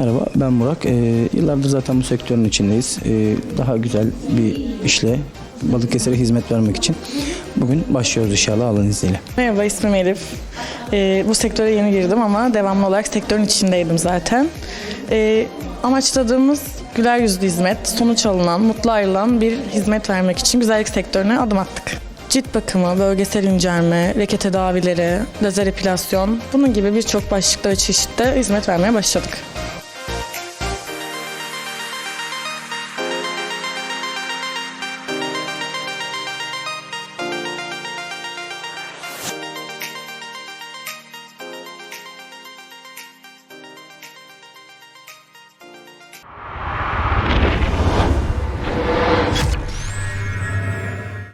Merhaba, ben Burak. Ee, yıllardır zaten bu sektörün içindeyiz. Ee, daha güzel bir işle Balıkesir'e hizmet vermek için bugün başlıyoruz inşallah Allah'ın izniyle. Merhaba ismim Elif. Ee, bu sektöre yeni girdim ama devamlı olarak sektörün içindeydim zaten. Ee, amaçladığımız güler yüzlü hizmet, sonuç alınan, mutlu ayrılan bir hizmet vermek için güzellik sektörüne adım attık. Cilt bakımı, bölgesel incelme, leke tedavileri, lazer epilasyon bunun gibi birçok başlıkta ve çeşitte hizmet vermeye başladık.